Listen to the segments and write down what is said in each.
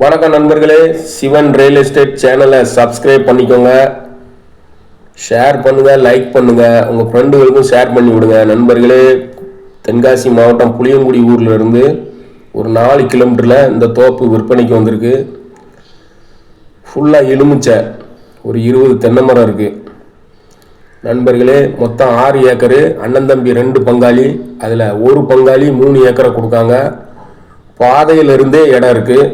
வணக்கம் நண்பர்களே Sivan real estate சேனலை சப்ஸ்கிரைப் பண்ணிக்கோங்க. ஷேர் பண்ணுங்க லைக் பண்ணுங்க. உங்க ஃப்ரெண்டுகளுக்கும் ஷேர் பண்ணி விடுங்க. நண்பர்களே தென்காசி மாவட்டம் புளியங்குடி ஊர்ல இருந்து ஒரு நாலு கிலோமீட்டரில் இந்த தோப்பு விற்பனைக்கு வந்திருக்கு. ஃபுல்லாக எலுமிச்சை ஒரு இருபது தென்னை மரம் இருக்குது நண்பர்களே மொத்தம் ஆறு ஏக்கரு அண்ணன் தம்பி ரெண்டு பங்காளி அதில் ஒரு பங்காளி மூணு ஏக்கரை கொடுக்காங்க. பாதையிலிருந்தே இடம் இருக்குது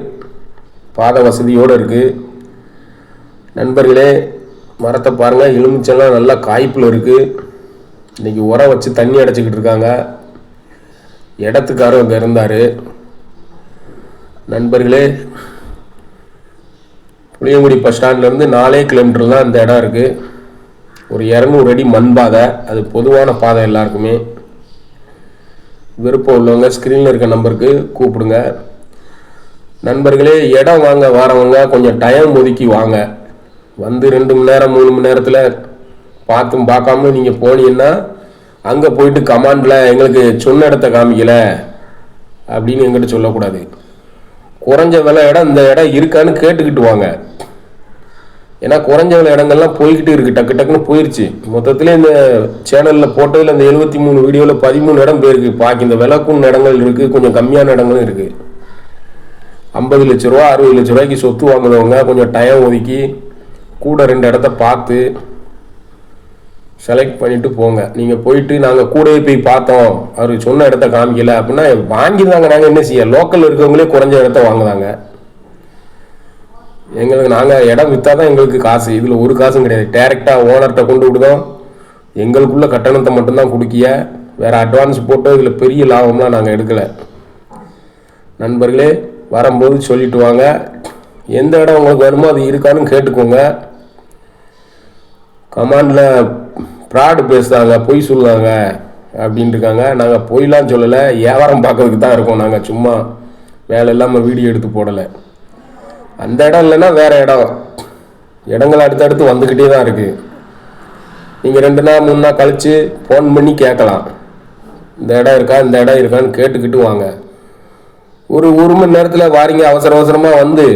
பாதை வசதியோடு இருக்குது நண்பர்களே மரத்தை பாருங்கள் எலுமிச்செல்லாம் நல்லா காய்ப்பில் இருக்குது இன்றைக்கி உரம் வச்சு தண்ணி அடைச்சிக்கிட்டு இருக்காங்க. இடத்துக்காரர் அங்கே இருந்தார். நண்பர்களே புளியங்குடி பஸ் ஸ்டாண்ட்லேருந்து நாலே கிலோமீட்டர் தான் இந்த இடம் இருக்குது ஒரு இரநூறு அடி மண் பாதை. அது பொதுவான பாதை எல்லாருக்குமே. விருப்பம் உள்ளவங்க ஸ்க்ரீனில் இருக்க நம்பருக்கு கூப்பிடுங்க. நண்பர்களே இடம் வாங்க வரவங்க கொஞ்சம் டைம் ஒதுக்கி வாங்க. வந்து ரெண்டு மணி நேரம் மூணு மணி நேரத்தில் பார்த்தும் பார்க்காம நீங்கள் போனீங்கன்னா அங்கே போயிட்டு கமாண்டில் எங்களுக்கு சொன்ன இடத்த காமிக்கல அப்படின்னு எங்கிட்ட சொல்லக்கூடாது. குறைஞ்ச விலை இடம் இந்த இடம் இருக்கான்னு கேட்டுக்கிட்டு வாங்க. ஏன்னா குறைஞ்ச விலை இடங்கள்லாம் போய்கிட்டு இருக்கு. டக்கு டக்குன்னு போயிருச்சு. மொத்தத்தில் இந்த சேனலில் போட்டதில் இந்த எழுபத்தி மூணு வீடியோவில் பதிமூணு இடம் போயிருக்கு. பாக்கி இந்த விலைக்குன்னு இடங்கள் இருக்குது கொஞ்சம் கம்மியான இடங்களும் இருக்குது ஐம்பது லட்ச ரூபா அறுபது லட்ச ரூபாய்க்கு சொத்து வாங்குறவங்க கொஞ்சம் டைம் ஒதுக்கி கூட ரெண்டு இடத்த பார்த்து செலக்ட் பண்ணிட்டு போங்க. நீங்கள் போயிட்டு நாங்கள் கூடவே போய் பார்த்தோம். அவர் சொன்ன இடத்த காமிக்கல அப்படின்னா வாங்கியிருந்தாங்க நாங்கள் என்ன செய்ய? லோக்கல் இருக்கவங்களே குறைஞ்ச இடத்த வாங்குதாங்க எங்களுக்கு நாங்கள் இடம் விற்றா தான் எங்களுக்கு காசு. இதில் ஒரு காசும் கிடையாது. டேரெக்டாக ஓனர்கிட்ட கொண்டு விடுதோம். எங்களுக்குள்ள கட்டணத்தை மட்டும்தான் கொடுக்கிய. வேறு அட்வான்ஸ் போட்டு இதில் பெரிய லாபம்லாம் நாங்கள் எடுக்கலை. நண்பர்களே வரும்போது சொல்லிட்டு வாங்க. எந்த இடம் உங்களுக்கு வேணுமோ அது இருக்கான்னு கேட்டுக்கோங்க. கமாண்டில் ப்ராடு பேசுகிறாங்க பொய் சொல்லுவாங்க அப்படின்ட்டு இருக்காங்க. நாங்கள் பொய்லாம் சொல்லலை வியாபாரம் பார்க்கறதுக்கு தான் இருக்கோம் நாங்கள் சும்மா வேலை இல்லாமல் வீடியோ எடுத்து போடலை. அந்த இடம் இல்லைன்னா வேறு இடம். இடங்கள் அடுத்தடுத்து வந்துக்கிட்டே தான் இருக்குது நீங்கள் ரெண்டு நாள் மூணு நாள் கழித்து ஃபோன் பண்ணி கேட்கலாம். இந்த இடம் இருக்கா இந்த இடம் இருக்கான்னு கேட்டுக்கிட்டு வாங்க. ஒரு ஒரு மணி நேரத்தில் வாரிங்க அவசர அவசரமாக வந்து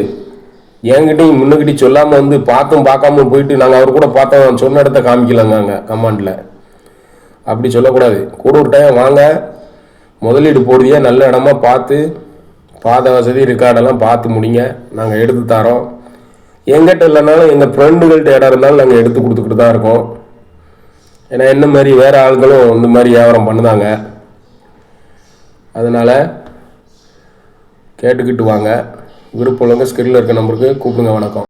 என்கிட்டையும் முன்னுக்கிட்டையும் சொல்லாமல் வந்து பார்த்தும் பார்க்காம போயிட்டு நாங்கள் அவர் கூட பார்த்தோம் சொன்ன இடத்த காமிக்கலாங்க அங்கே கமாண்டில் அப்படி சொல்லக்கூடாது. கூட ஒரு டைம் வாங்க முதலீடு போடுறதே நல்ல இடமா பார்த்து பாத வசதி ரெக்கார்டெல்லாம் பார்த்து முடிங்க நாங்கள் எடுத்து தரோம். எங்கிட்ட இல்லைனாலும் எங்கள் ஃப்ரெண்டுகள்கிட்ட இடம் இருந்தாலும் நாங்கள் எடுத்து கொடுத்துக்கிட்டு தான் இருக்கோம். ஏன்னா என்ன மாதிரி வேறு ஆள்களும் இந்த மாதிரி வியாபாரம் பண்ணுதாங்க. அதனால் கேட்டுக்கிட்டு வாங்க. விருப்பம் உள்ளவங்க ஸ்கிரீனில் இருக்க நம்பருக்கு கூப்பிடுங்க வணக்கம்.